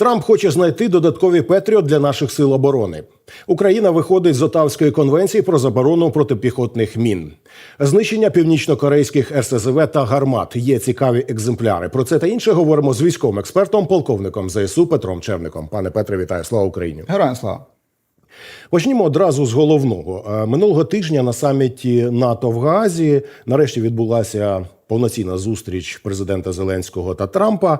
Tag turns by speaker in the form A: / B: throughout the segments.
A: Трамп хоче знайти додаткові Петріот для наших сил оборони. Україна виходить з Отавської конвенції про заборону протипіхотних мін. Знищення північнокорейських РСЗВ та гармат є цікаві екземпляри. Про це та інше говоримо з військовим експертом, полковником ЗСУ Петром Черником. Пане Петре, вітаю! Слава Україні!
B: Героям слава.
A: Почнімо одразу з головного. Е, Минулого тижня на саміті НАТО в Гаазі нарешті відбулася повноцінна зустріч президента Зеленського та Трампа.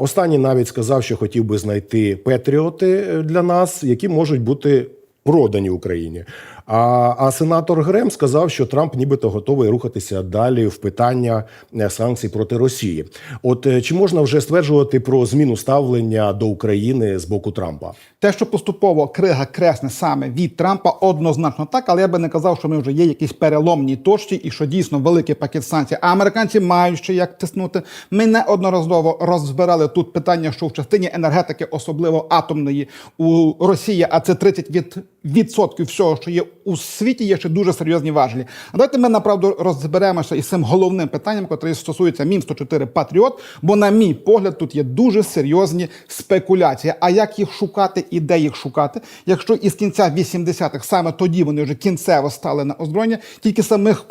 A: Останній навіть сказав, що хотів би знайти патріоти е, для нас, які можуть бути продані Україні. А, а сенатор Грем сказав, що Трамп нібито готовий рухатися далі в питання е, санкцій проти Росії. От е, чи можна вже стверджувати про зміну ставлення до України з боку Трампа?
B: Те, що поступово крига кресне саме від Трампа, однозначно так, але я би не казав, що ми вже є якісь переломні точці і що дійсно великий пакет санкцій. А американці мають ще як тиснути. Ми неодноразово розбирали тут питання, що в частині енергетики, особливо атомної, у Росії, а це 30 від, відсотків всього, що є у світі, є ще дуже серйозні важелі. А давайте ми направду розберемося із цим головним питанням, яке стосується Мін 104 Патріот. Бо, на мій погляд, тут є дуже серйозні спекуляції. А як їх шукати і де їх шукати? Якщо із кінця 80-х саме тоді вони вже кінцево стали на озброєння, тільки самих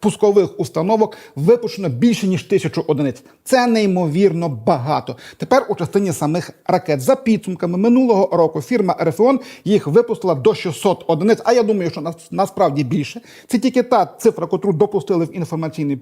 B: пускових установок випущено більше ніж тисячу одиниць. Це неймовірно багато. Тепер у частині самих ракет за підсумками минулого року фірма Рефеон їх випустила до 600 одиниць. А я думаю, що нас, насправді більше. Це тільки та цифра, котру допустили в інформаційний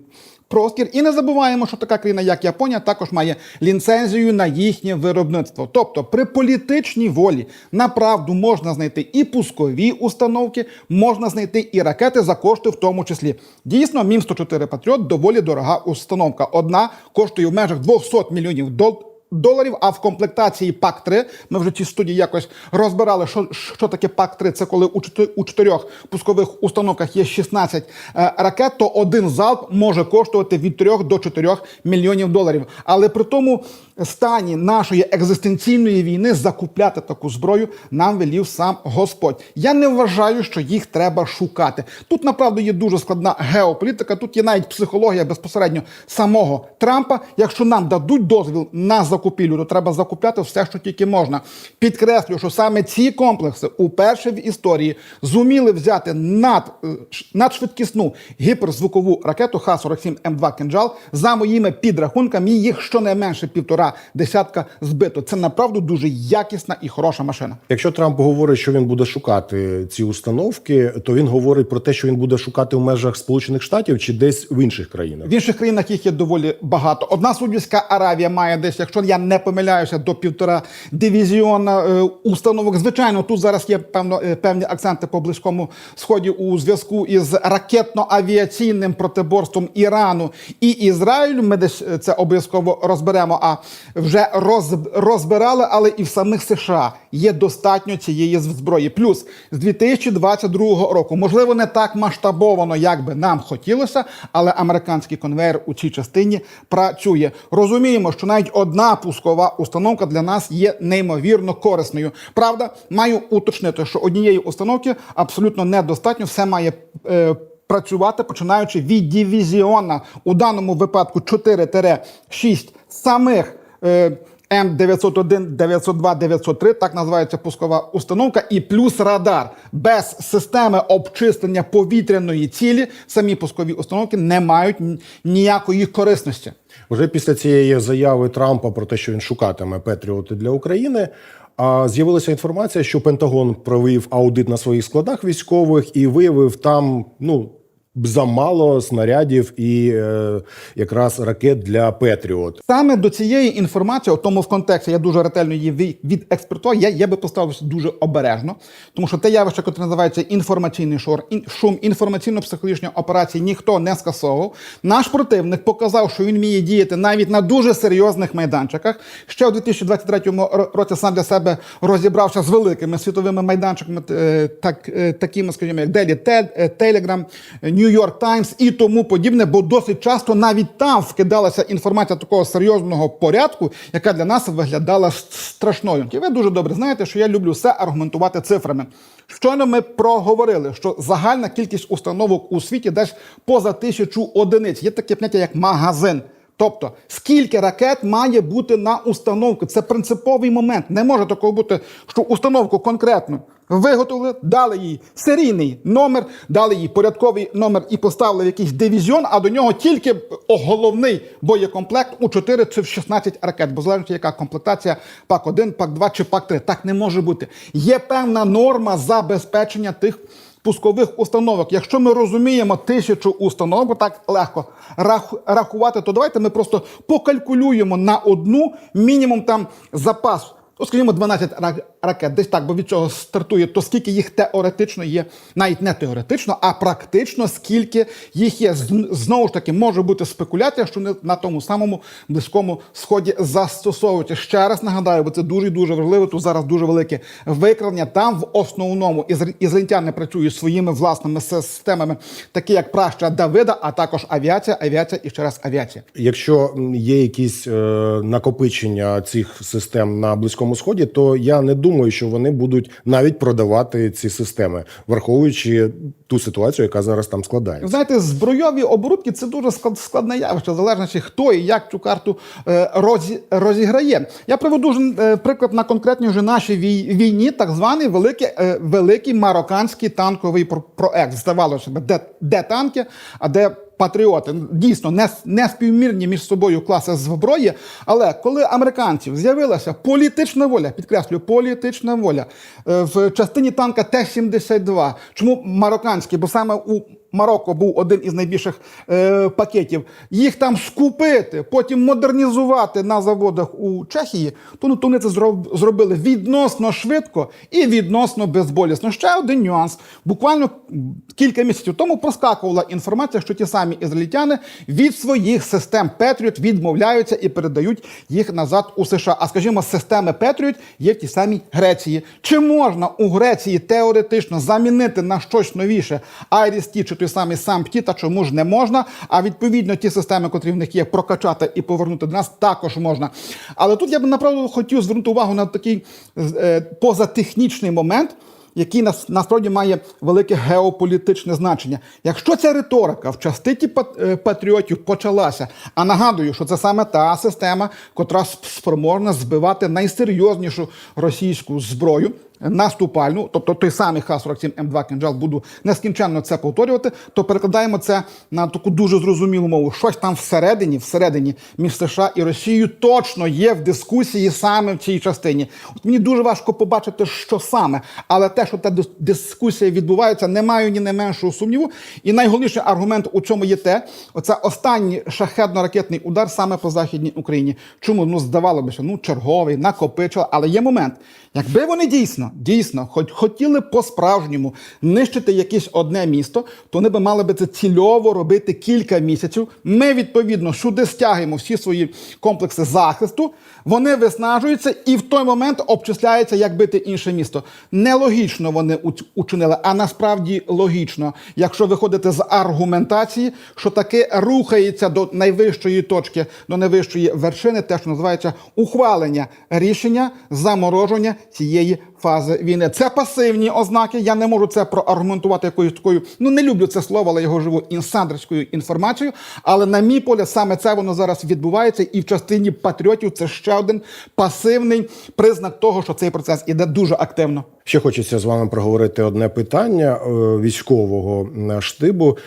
B: простір. І не забуваємо, що така країна, як Японія, також має ліцензію на їхнє виробництво. Тобто, при політичній волі направду можна знайти і пускові установки, можна знайти і ракети за кошти, в тому числі. Дійсно, Мім 104 Патріот доволі дорога установка. Одна коштує в межах 200 мільйонів доларів доларів. А в комплектації пак 3 ми вже цій студії якось розбирали, що, що таке пак 3 Це коли у у чотирьох пускових установках є 16 е, ракет, то один залп може коштувати від 3 до 4 мільйонів доларів. Але при тому стані нашої екзистенційної війни закупляти таку зброю нам велів сам Господь. Я не вважаю, що їх треба шукати. Тут направду є дуже складна геополітика. Тут є навіть психологія безпосередньо самого Трампа. Якщо нам дадуть дозвіл на закупівлю, то треба закупляти все, що тільки можна. Підкреслюю, що саме ці комплекси уперше в історії зуміли взяти над, е, надшвидкісну гіперзвукову ракету Х-47 М2 «Кинджал». За моїми підрахунками, їх щонайменше півтора десятка збито. Це направду дуже якісна і хороша машина.
A: Якщо Трамп говорить, що він буде шукати ці установки, то він говорить про те, що він буде шукати в межах Сполучених Штатів чи десь в інших країнах.
B: В інших країнах їх є доволі багато. Одна Саудівська Аравія має десь, якщо я не помиляюся, до півтора дивізіона е, установок. Звичайно, тут зараз є певно е, певні акценти по близькому сході у зв'язку із ракетно-авіаційним протиборством Ірану і Ізраїлю. Ми десь е, це обов'язково розберемо. А вже роз, розбирали, але і в самих США є достатньо цієї зброї. Плюс з 2022 року, можливо, не так масштабовано, як би нам хотілося, але американський конвейер у цій частині працює. Розуміємо, що навіть одна пускова установка для нас є неймовірно корисною. Правда, маю уточнити, що однієї установки абсолютно недостатньо. Все має. Е, Працювати починаючи від дивізіона у даному випадку 4-6 самих е, М901, 902, 903, так називається пускова установка, і плюс радар. Без системи обчислення повітряної цілі самі пускові установки не мають ніякої корисності.
A: Уже після цієї заяви Трампа про те, що він шукатиме Петріоти для України. А з'явилася інформація, що Пентагон провів аудит на своїх складах військових і виявив там ну замало снарядів і е, якраз ракет для Петріот.
B: Саме до цієї інформації, у тому в контексті я дуже ретельно її ві- відекспертував, я, я би поставився дуже обережно, тому що те явище, яке називається інформаційний шор, ін, шум інформаційно-психологічної операції, ніхто не скасовував. Наш противник показав, що він вміє діяти навіть на дуже серйозних майданчиках. Ще у 2023 році сам для себе розібрався з великими світовими майданчиками, е, так, е, такими, скажімо, як е, Telegram, New York Times і тому подібне, бо досить часто навіть там вкидалася інформація такого серйозного порядку, яка для нас виглядала страшною. І ви дуже добре знаєте, що я люблю все аргументувати цифрами. Щойно ми проговорили, що загальна кількість установок у світі десь поза тисячу одиниць. Є таке поняття як магазин. Тобто, скільки ракет має бути на установку? Це принциповий момент. Не може такого бути, що установку конкретно виготовили, дали їй серійний номер, дали їй порядковий номер і поставили в якийсь дивізіон, а до нього тільки головний боєкомплект у 4 чи в 16 ракет, бо залежить, яка комплектація пак 1 пак 2 чи пак 3 Так не може бути. Є певна норма забезпечення тих пускових установок. Якщо ми розуміємо тисячу установок, так легко рахувати, то давайте ми просто покалькулюємо на одну мінімум там запас. Ну, скажімо, 12 ра- ракет, десь так, бо від цього стартує, то скільки їх теоретично є, навіть не теоретично, а практично скільки їх є. Знову ж таки, може бути спекуляція, що на тому самому близькому сході застосовують. Ще раз нагадаю, бо це дуже дуже важливо. Тут зараз дуже велике викрадення. Там в основному ізр- ізраїльтяни працюють своїми власними системами, такі як праща Давида, а також авіація, авіація і ще раз авіація.
A: Якщо є якісь е, накопичення цих систем на близькому сході, то я не думаю, що вони будуть навіть продавати ці системи, враховуючи ту ситуацію, яка зараз там складається.
B: Знаєте, збройові оборудки це дуже склад- складне явище, залежно чи хто і як цю карту е, розі, розіграє. Я приведу е, приклад на конкретній вже нашій війні, так званий великий, е, великий марокканський танковий проект. Здавалося де, де танки, а де. Патріоти дійсно не, не співмірні між собою класи зброї. Але коли американців з'явилася політична воля, підкреслюю, політична воля е, в частині танка Т-72, чому марокканський? Бо саме у Марокко був один із найбільших е, пакетів. Їх там скупити, потім модернізувати на заводах у Чехії, то, ну, вони це зробили відносно швидко і відносно безболісно. Ще один нюанс. Буквально кілька місяців тому проскакувала інформація, що ті самі ізраїльтяни від своїх систем Петріот відмовляються і передають їх назад у США. А скажімо, системи Петріот є в тій самій Греції. Чи можна у Греції теоретично замінити на щось новіше IRIS-T чи той самий SAMP-T, та чому ж не можна? А відповідно ті системи, котрі в них є, прокачати і повернути до нас, також можна. Але тут я б направду хотів звернути увагу на такий е, позатехнічний момент який нас насправді має велике геополітичне значення. Якщо ця риторика в частині е, патріотів почалася, а нагадую, що це саме та система, котра спроможна збивати найсерйознішу російську зброю. Наступальну, тобто той самий Х-47М2 кинджал, буду нескінченно це повторювати, то перекладаємо це на таку дуже зрозумілу мову. Щось там всередині, всередині між США і Росією точно є в дискусії саме в цій частині. От мені дуже важко побачити, що саме, але те, що та дискусія відбувається, не маю ні не меншого сумніву. І найголовніший аргумент у цьому є те: оце останній шахедно-ракетний удар саме по західній Україні. Чому ну здавало би, що ну черговий накопичили, але є момент. Якби вони дійсно, дійсно, хоч хотіли по-справжньому нищити якесь одне місто, то вони би мали би це цільово робити кілька місяців. Ми відповідно сюди стягуємо всі свої комплекси захисту. Вони виснажуються і в той момент обчисляється, як бити інше місто. Нелогічно вони учинили, а насправді логічно, якщо виходити з аргументації, що таки рухається до найвищої точки, до найвищої вершини, те, що називається ухвалення рішення замороження цієї фази війни. Це пасивні ознаки. Я не можу це проаргументувати якоюсь такою. Ну не люблю це слово, але його живу інсайдерською інформацією. Але на мій погляд, саме це воно зараз відбувається, і в частині патріотів це ще один пасивний признак того, що цей процес іде дуже активно.
A: Ще хочеться з вами проговорити одне питання е, військового е, штибу.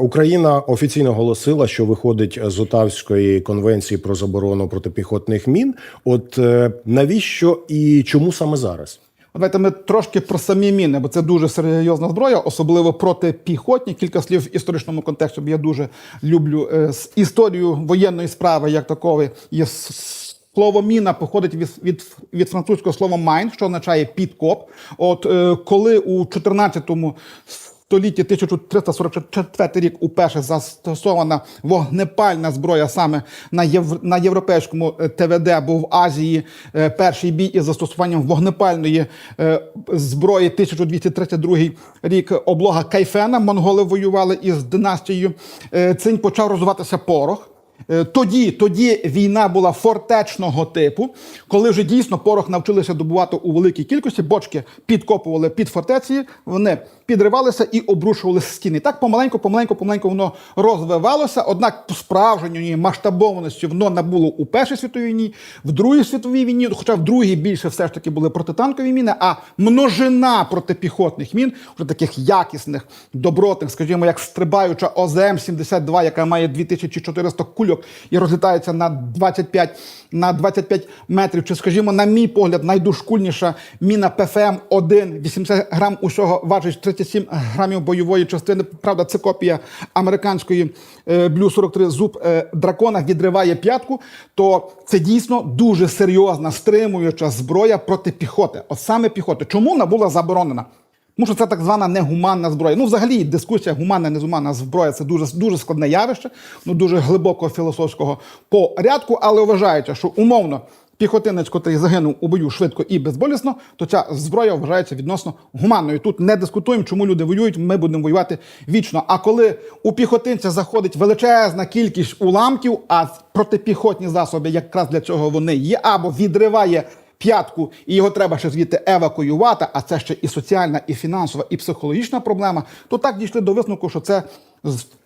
A: Україна офіційно оголосила, що виходить з Отавської конвенції про заборону протипіхотних мін. От е, навіщо і чому саме зараз?
B: Давайте ми трошки про самі міни, бо це дуже серйозна зброя, особливо протипіхотні. Кілька слів в історичному контексті, бо я дуже люблю е, історію воєнної справи як такої Є Слово міна походить від, від, від французького слова майн, що означає підкоп. От е, коли у 14 столітті 1344 рік уперше застосована вогнепальна зброя саме на, єв, на європейському е, ТВД, був в Азії е, перший бій із застосуванням вогнепальної е, зброї 1232 рік облога Кайфена. Монголи воювали із династією. Цинь почав розвиватися порох. Е, Тоді, тоді війна була фортечного типу, коли вже дійсно порох навчилися добувати у великій кількості, бочки підкопували під фортеці, вони підривалися і обрушували стіни. Так помаленьку, помаленьку, помаленьку воно розвивалося. Однак справжньої масштабованості воно набуло у Першій світовій війні, в Другій світовій війні, хоча в другій більше все ж таки були протитанкові міни, а множина протипіхотних мін, вже таких якісних, добротних, скажімо, як стрибаюча ОЗМ-72, яка має 2400 кульок і розлітається на 25, на 25 метрів. Чи, скажімо, на мій погляд, найдушкульніша міна ПФМ-1, 80 грам усього важить 37 грамів бойової частини. Правда, це копія американської е, Блю 43 зуб е, дракона відриває п'ятку. То це дійсно дуже серйозна стримуюча зброя проти піхоти. От саме піхоти. Чому вона була заборонена? Тому що це так звана негуманна зброя. Ну, взагалі, дискусія гуманна, негуманна зброя це дуже дуже складне явище, ну дуже глибокого філософського порядку, але вважається, що умовно піхотинець, котрий загинув у бою швидко і безболісно, то ця зброя вважається відносно гуманною. Тут не дискутуємо, чому люди воюють. Ми будемо воювати вічно. А коли у піхотинця заходить величезна кількість уламків, а протипіхотні засоби якраз для цього вони є, або відриває п'ятку, і його треба ще звідти евакуювати, а це ще і соціальна, і фінансова, і психологічна проблема, то так дійшли до висновку, що це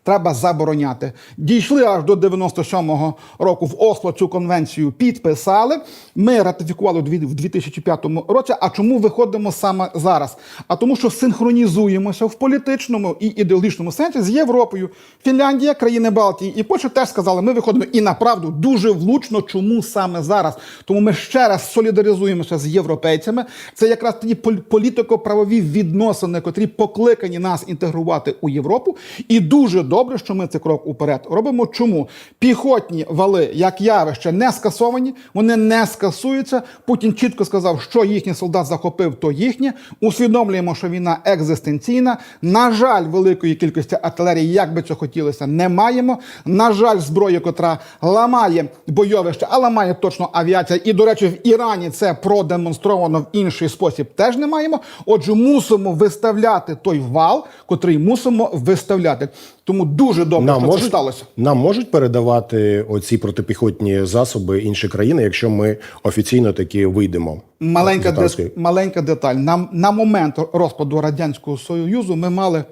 B: треба забороняти. Дійшли аж до 97-го року в Осло цю конвенцію підписали. Ми ратифікували в 2005 році. А чому виходимо саме зараз? А тому, що синхронізуємося в політичному і ідеологічному сенсі з Європою. Фінляндія, країни Балтії і Польща теж сказали, ми виходимо і направду дуже влучно, чому саме зараз. Тому ми ще раз солідаризуємося з європейцями. Це якраз тоді пол- політико-правові відносини, котрі покликані нас інтегрувати у Європу. І дуже добре, що ми цей крок уперед робимо. Чому піхотні вали, як явище, не скасовані, вони не скасуються. Путін чітко сказав, що їхній солдат захопив, то їхнє. Усвідомлюємо, що війна екзистенційна. На жаль, великої кількості артилерії, як би це хотілося, не маємо. На жаль, зброї, котра ламає бойовище, а ламає точно авіація. І, до речі, в Ірані це продемонстровано в інший спосіб. Теж не маємо. Отже, мусимо виставляти той вал, котрий мусимо виставляти. Тому дуже добре,
A: Нам
B: що
A: можуть,
B: це сталося.
A: нам можуть передавати оці протипіхотні засоби інші країни, якщо ми офіційно таки вийдемо.
B: Маленька, де, маленька деталь. На, на момент розпаду Радянського Союзу ми мали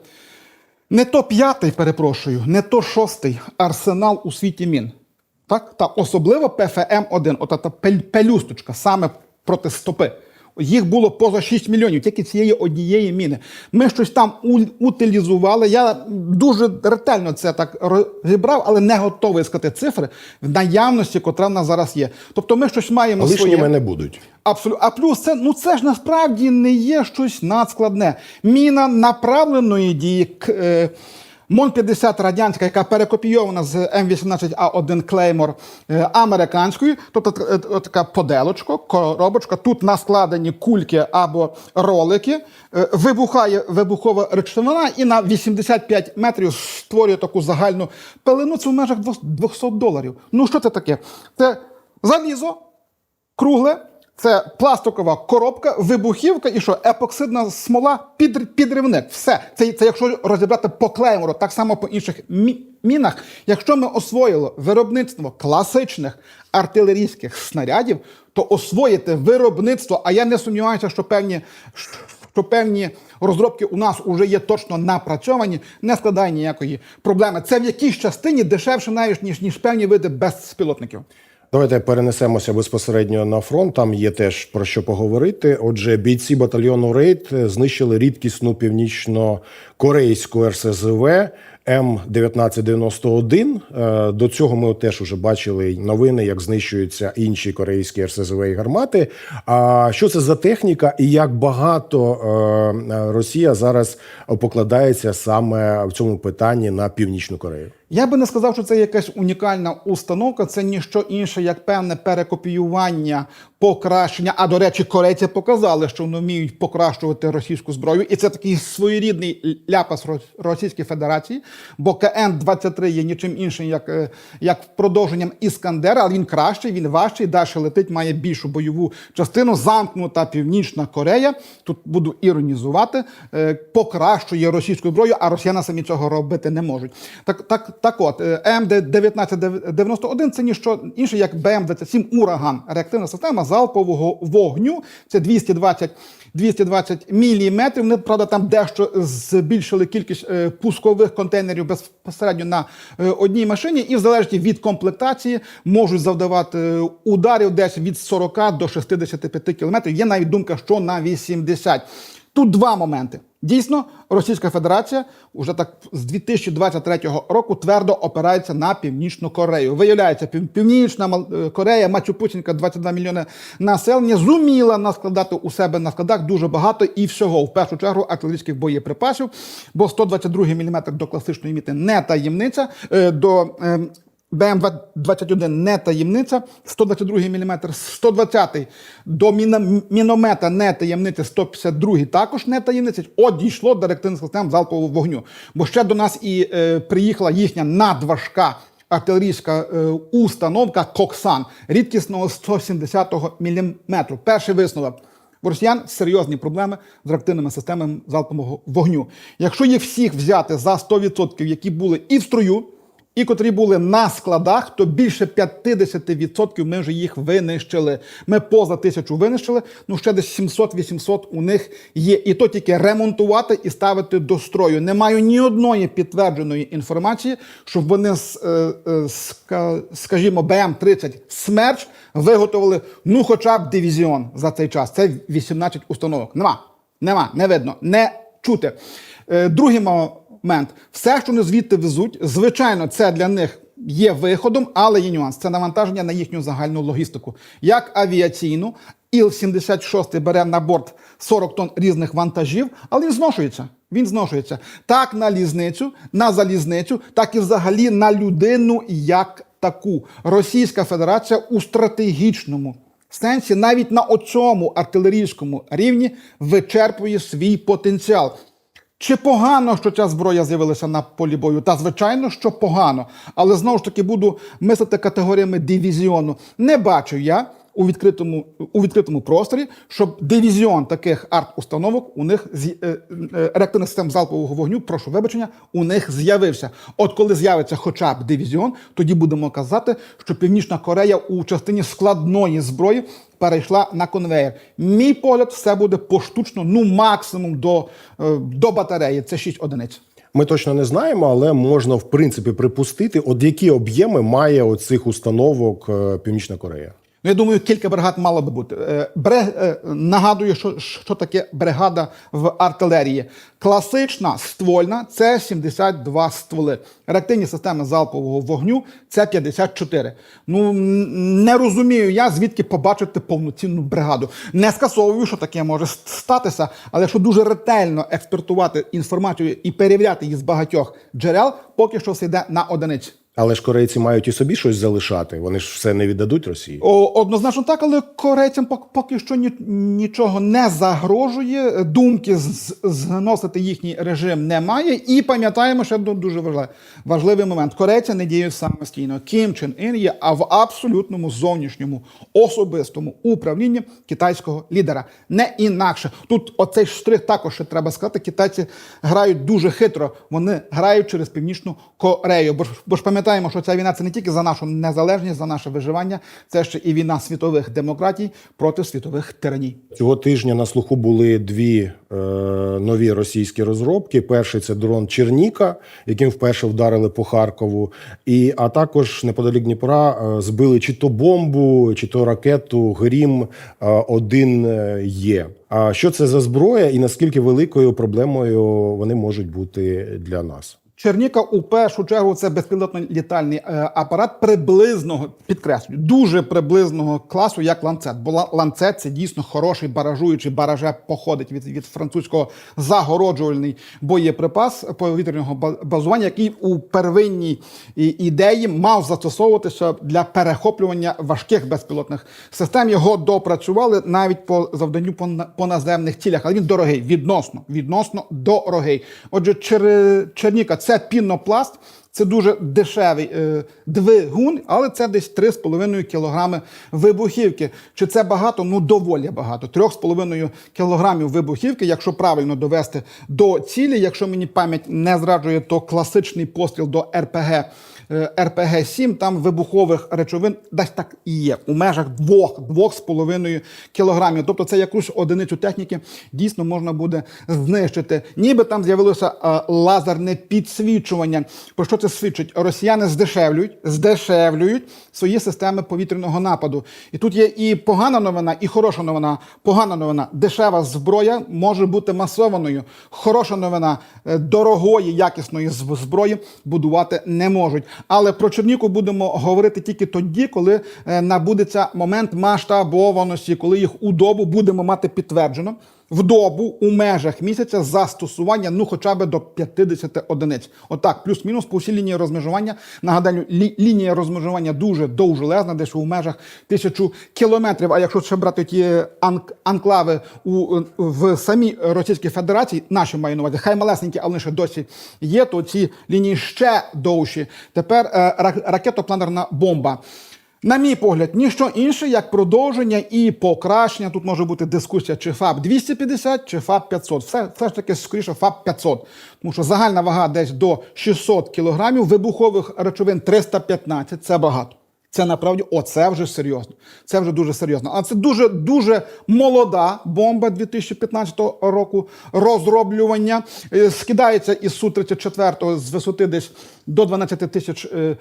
B: не то п'ятий, перепрошую, не то шостий арсенал у світі мін. Так? Та особливо ПФМ-1, ота та пелюсточка, саме проти стопи. Їх було поза 6 мільйонів, тільки цієї однієї міни. Ми щось там у- утилізували. Я дуже ретельно це так розібрав, але не готовий сказати цифри в наявності, котра в нас зараз є. Тобто ми щось маємо своє.
A: Лишніми не будуть.
B: Абсолютно. А плюс це ну це ж насправді не є щось надскладне. Міна направленої дії к. Е, Мон-50 радянська, яка перекопійована з М18А1 Клеймор е, американською, тобто е, от така поделочка, коробочка. Тут наскладені кульки або ролики, е, вибухає вибухова речовина і на 85 метрів створює таку загальну пелену. Це в межах 200 доларів. Ну що це таке? Це залізо, кругле. Це пластикова коробка, вибухівка і що епоксидна смола, під, підривник. Все. Це, це якщо розібрати по клеймору, так само по інших мі- мінах. Якщо ми освоїли виробництво класичних артилерійських снарядів, то освоїти виробництво, а я не сумніваюся, що певні. Що певні розробки у нас вже є точно напрацьовані, не складає ніякої проблеми. Це в якійсь частині дешевше навіть ніж ніж певні види безпілотників.
A: Давайте перенесемося безпосередньо на фронт. Там є теж про що поговорити. Отже, бійці батальйону Рейд знищили рідкісну північно-корейську РСЗВ М1991. Е, До цього ми теж уже бачили новини, як знищуються інші корейські РСЗВ і гармати. А що це за техніка, і як багато е, Росія зараз покладається саме в цьому питанні на північну Корею?
B: Я би не сказав, що це якась унікальна установка, це ніщо інше, як певне перекопіювання, покращення. А до речі, корейці показали, що вони вміють покращувати російську зброю, і це такий своєрідний ляпас Російської Федерації. Бо КН-23 є нічим іншим, як, е, як продовженням Іскандера, але він кращий, він важчий, далі летить, має більшу бойову частину. Замкнута Північна Корея. Тут буду іронізувати, е, покращує російську зброю, а росіяни самі цього робити не можуть. Так, так, так от, е, МД-1991 це ніщо інше, як БМ-27 Ураган. Реактивна система залпового вогню. Це 220 220 міліметрів. Вони, правда, там дещо збільшили кількість е, пускових контейнерів безпосередньо на е, одній машині, і в залежності від комплектації можуть завдавати ударів десь від 40 до 65 кілометрів. Є навіть думка, що на 80. Тут два моменти. Дійсно, Російська Федерація вже так з 2023 року твердо опирається на Північну Корею. Виявляється, Пів- Північна е, Корея, Мачу-Путінка, 22 мільйони населення, зуміла наскладати у себе на складах дуже багато і всього. В першу чергу артилерійських боєприпасів, бо 122 мм до класичної міти не таємниця. е, До е, БМ-21 не таємниця, 122 мм, 120 до міномета не таємниця, 152 також не таємниця. От дійшло до реактивних систем залпового вогню. Бо ще до нас і е, приїхала їхня надважка артилерійська е, установка Коксан рідкісного 170 мм. Перший висновок. В росіян серйозні проблеми з реактивними системами залпового вогню. Якщо їх всіх взяти за 100%, які були і в строю, і котрі були на складах, то більше 50% ми вже їх винищили. Ми поза тисячу винищили, ну ще десь 700-800 у них є. І то тільки ремонтувати і ставити до строю. Не маю ні одної підтвердженої інформації, щоб вони е, е, ска- скажімо, БМ-30 Смерч виготовили ну, хоча б дивізіон за цей час. Це 18 установок. Нема, нема, не видно, не чути. Е, Другий момент. Все, що вони звідти везуть, звичайно, це для них є виходом, але є нюанс. Це навантаження на їхню загальну логістику. Як авіаційну, Іл-76 бере на борт 40 тонн різних вантажів, але він зношується. Він зношується. Так на лізницю, на залізницю, так і взагалі на людину як таку. Російська Федерація у стратегічному сенсі навіть на оцьому артилерійському рівні вичерпує свій потенціал. Чи погано, що ця зброя з'явилася на полі бою? Та звичайно, що погано. Але знову ж таки буду мислити категоріями дивізіону. Не бачу я у відкритому, у відкритому просторі, щоб дивізіон таких арт-установок у них з е, е, реактивних систем залпового вогню, прошу вибачення, у них з'явився. От коли з'явиться хоча б дивізіон, тоді будемо казати, що Північна Корея у частині складної зброї перейшла на конвейер. Мій погляд, все буде поштучно, ну максимум до, е, до батареї. Це 6 одиниць.
A: Ми точно не знаємо, але можна в принципі припустити, от які об'єми має оцих установок е, Північна Корея.
B: Ну, я думаю, кілька бригад мало би бути. Е, Бре, е, нагадую, що, що таке бригада в артилерії. Класична ствольна це 72 стволи. Реактивні системи залпового вогню це 54. Ну не розумію я, звідки побачити повноцінну бригаду. Не скасовую, що таке може статися, але якщо дуже ретельно експертувати інформацію і перевіряти її з багатьох джерел, поки що все йде на одиниць.
A: Але ж корейці мають і собі щось залишати. Вони ж все не віддадуть Росії.
B: О, однозначно так, але корейцям пок- поки що ні, нічого не загрожує. Думки зносити їхній режим немає. І пам'ятаємо ще ду- дуже важливий, важливий момент. Корейці не діють самостійно. Кім Чен Ін є а в абсолютному зовнішньому особистому управлінні китайського лідера. Не інакше. Тут оцей штрих також ще треба сказати. Китайці грають дуже хитро. Вони грають через північну Корею. Бо ж, бо ж пам'ятаємо, що ця війна це не тільки за нашу незалежність, за наше виживання, це ще і війна світових демократій проти світових тираній.
A: Цього тижня на слуху були дві е, нові російські розробки. Перший це дрон Черніка, яким вперше вдарили по Харкову. І а також неподалік Дніпра е, збили чи то бомбу, чи то ракету Грім е, 1 є. А що це за зброя, і наскільки великою проблемою вони можуть бути для нас?
B: Черніка у першу чергу це безпілотно-літальний е, апарат приблизного, підкреслюю, дуже приблизного класу, як ланцет. Бо ланцет це дійсно хороший баражуючий бараже походить від, від французького загороджувальний боєприпас повітряного базування, який у первинній ідеї мав застосовуватися для перехоплювання важких безпілотних систем. Його допрацювали навіть по завданню по наземних цілях, але він дорогий, відносно, відносно дорогий. Отже, Чер... Черніка це пінопласт. Це дуже дешевий е, двигун, але це десь 3,5 кілограми вибухівки. Чи це багато? Ну доволі багато. 3,5 кілограмів вибухівки, якщо правильно довести до цілі, якщо мені пам'ять не зраджує, то класичний постріл до РПГ. РПГ-7, там вибухових речовин десь так і є у межах 2-2,5 кілограмів. Тобто це якусь одиницю техніки дійсно можна буде знищити. Ніби там з'явилося е, лазерне підсвічування. Про що це свідчить? Росіяни здешевлюють, здешевлюють свої системи повітряного нападу. І тут є і погана новина, і хороша новина. Погана новина дешева зброя може бути масованою. Хороша новина е, дорогої, якісної зброї будувати не можуть. Але про Черніку будемо говорити тільки тоді, коли е, набудеться момент масштабованості, коли їх у добу будемо мати підтверджено. В добу у межах місяця застосування ну хоча б до 50 одиниць. Отак, плюс-мінус по всій лінії розмежування. Нагадаю, лі- лінія розмежування дуже довжелезна, десь у межах тисячу кілометрів. А якщо ще брати ті анк- анклави у в самій Російській Федерації, наші маю на увазі, хай малесенькі, але ще досі є, то ці лінії ще довші. Тепер е, ракетопланерна бомба. На мій погляд, ніщо інше, як продовження і покращення. Тут може бути дискусія, чи ФАБ 250, чи ФАБ 500. Все, все ж таки, скоріше, ФАБ 500. Тому що загальна вага десь до 600 кілограмів, вибухових речовин 315 – це багато. Це направді, оце вже серйозно. Це вже дуже серйозно. А це дуже дуже молода бомба 2015 року розроблювання. Е, Скидається із су 34 з висоти десь до 12 тисяч е,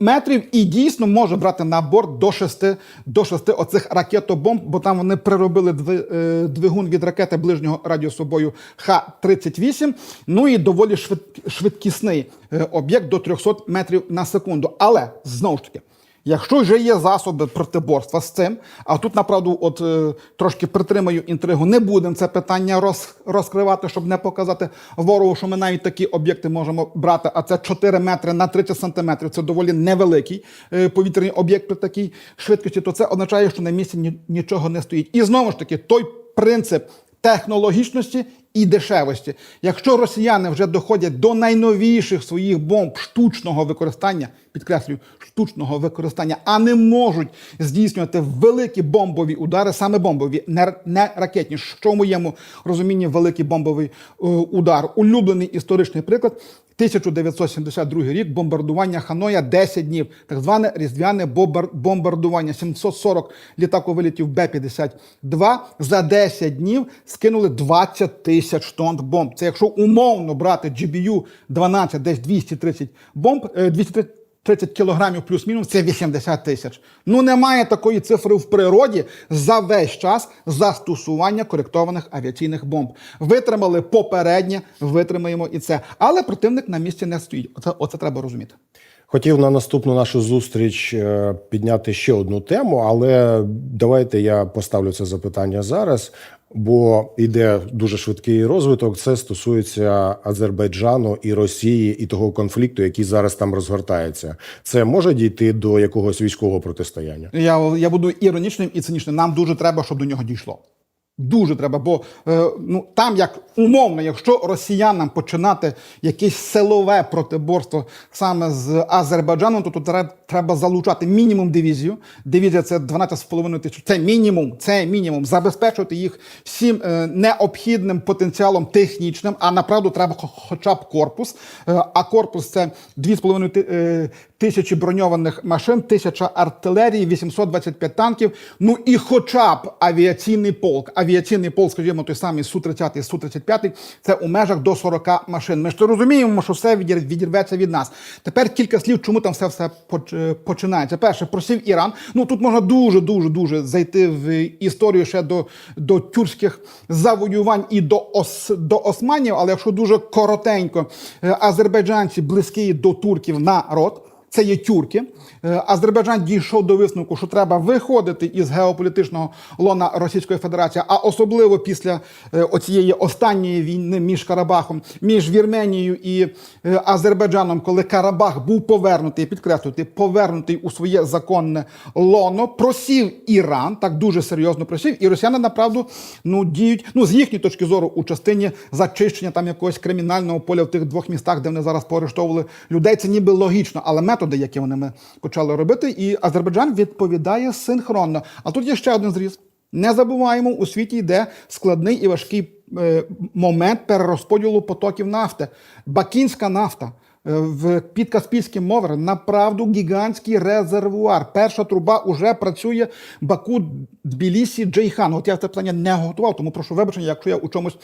B: метрів, і дійсно може брати на борт до 6, до 6 оцих ракетобомб, бо там вони приробили е, двигун від ракети ближнього радіусу бою Х-38. Ну і доволі швид- швидкісний е, об'єкт до 300 метрів на секунду. Але знову ж таки. Якщо вже є засоби протиборства з цим, а тут направду, от е, трошки притримаю інтригу, не будемо це питання роз, розкривати, щоб не показати ворогу, що ми навіть такі об'єкти можемо брати. А це 4 метри на 30 сантиметрів. Це доволі невеликий е, повітряний об'єкт при такій швидкості. То це означає, що на місці ні- нічого не стоїть. І знову ж таки, той принцип технологічності і дешевості. Якщо росіяни вже доходять до найновіших своїх бомб штучного використання, підкреслюю, штучного використання, а не можуть здійснювати великі бомбові удари, саме бомбові, не, ракетні. Що в моєму розумінні великий бомбовий е, удар? Улюблений історичний приклад. 1972 рік бомбардування Ханоя 10 днів, так зване різдвяне бомбар- бомбардування. 740 літаковилітів Б-52 за 10 днів скинули 20 тисяч тонн бомб. Це якщо умовно брати GBU-12, десь 230 бомб, е, 230 30 кілограмів плюс-мінус це 80 тисяч. Ну немає такої цифри в природі за весь час застосування коректованих авіаційних бомб. Витримали попереднє, витримаємо і це. Але противник на місці не стоїть. Оце, оце треба розуміти.
A: Хотів на наступну нашу зустріч е, підняти ще одну тему, але давайте я поставлю це запитання зараз, бо йде дуже швидкий розвиток. Це стосується Азербайджану і Росії і того конфлікту, який зараз там розгортається. Це може дійти до якогось військового протистояння.
B: Я, я буду іронічним і цинічним. Нам дуже треба, щоб до нього дійшло. Дуже треба, бо е, ну там як умовно, якщо росіянам починати якесь силове протиборство саме з Азербайджаном, то тут треба, залучати мінімум дивізію. Дивізія це 12,5 тисяч. Це мінімум, це мінімум. Забезпечувати їх всім е, необхідним потенціалом технічним. А направду треба хоча б корпус. Е, а корпус це 2,5 ти- е, тисячі броньованих машин, тисяча артилерії, 825 танків. Ну і хоча б авіаційний полк. Авіаційний полк, скажімо, той самий Су-30 і Су-35, це у межах до 40 машин. Ми ж то розуміємо, що все відір- відірветься від нас. Тепер кілька слів, чому там все все е, починається. Перше, просив Іран. Ну тут можна дуже, дуже, дуже зайти в історію ще до, до тюркських завоювань і до ос, до османів. Але якщо дуже коротенько, е, азербайджанці близький до турків народ. Це є тюрки. Е, Азербайджан дійшов до висновку, що треба виходити із геополітичного лона Російської Федерації, а особливо після е, оцієї останньої війни між Карабахом, між Вірменією і е, Азербайджаном, коли Карабах був повернутий, підкреслювати, повернутий у своє законне лоно, просів Іран, так дуже серйозно просів, і росіяни направду ну діють ну з їхньої точки зору у частині зачищення там якогось кримінального поля в тих двох містах, де вони зараз поорештовували людей. Це ніби логічно, але методи, які вони ми почали робити, і Азербайджан відповідає синхронно. А тут є ще один зріз. Не забуваємо, у світі йде складний і важкий е, момент перерозподілу потоків нафти. Бакінська нафта. е, В підкаспійським морем направду гігантський резервуар. Перша труба уже працює Баку, Тбілісі, Джейхан. От я це питання не готував, тому прошу вибачення, якщо я у чомусь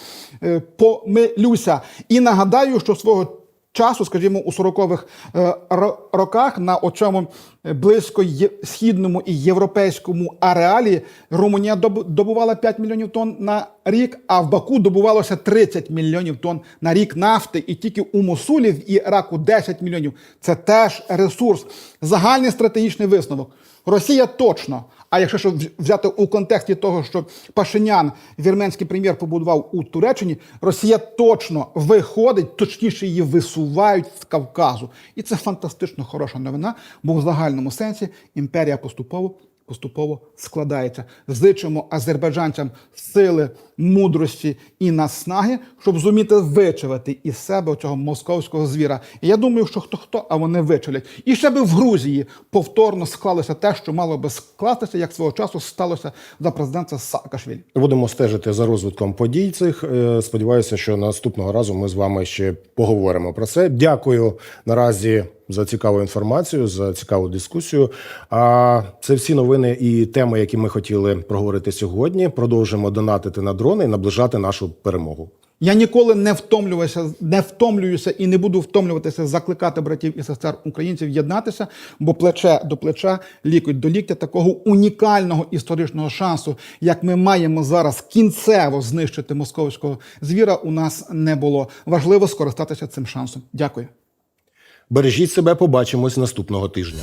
B: е, помилюся. І нагадаю, що свого часу, скажімо, у 40-х е, ро- роках на оцьому е, близько східному і європейському ареалі Румунія доб- добувала 5 мільйонів тонн на рік, а в Баку добувалося 30 мільйонів тонн на рік нафти, і тільки у Мусулі в Іраку 10 мільйонів. Це теж ресурс. Загальний стратегічний висновок. Росія точно. А якщо що взяти у контексті того, що Пашинян, вірменський прем'єр, побудував у Туреччині, Росія точно виходить, точніше її висувають з Кавказу. І це фантастично хороша новина, бо в загальному сенсі імперія поступово. Поступово складається. Зичимо азербайджанцям сили, мудрості і наснаги, щоб зуміти вичавити із себе цього московського звіра. І я думаю, що хто хто, а вони вичавлять. І ще би в Грузії повторно склалося те, що мало би скластися, як свого часу сталося за президента Саакашвілі.
A: Будемо стежити за розвитком подій цих. Е, Сподіваюся, що наступного разу ми з вами ще поговоримо про це. Дякую наразі за цікаву інформацію, за цікаву дискусію. А це всі новини і теми, які ми хотіли проговорити сьогодні. Продовжимо донатити на дрони і наближати нашу перемогу.
B: Я ніколи не втомлююся, не втомлююся і не буду втомлюватися закликати братів і сестер українців єднатися, бо плече до плеча, лікоть до ліктя такого унікального історичного шансу, як ми маємо зараз кінцево знищити московського звіра, у нас не було. Важливо скористатися цим шансом. Дякую.
A: Бережіть себе, побачимось наступного тижня.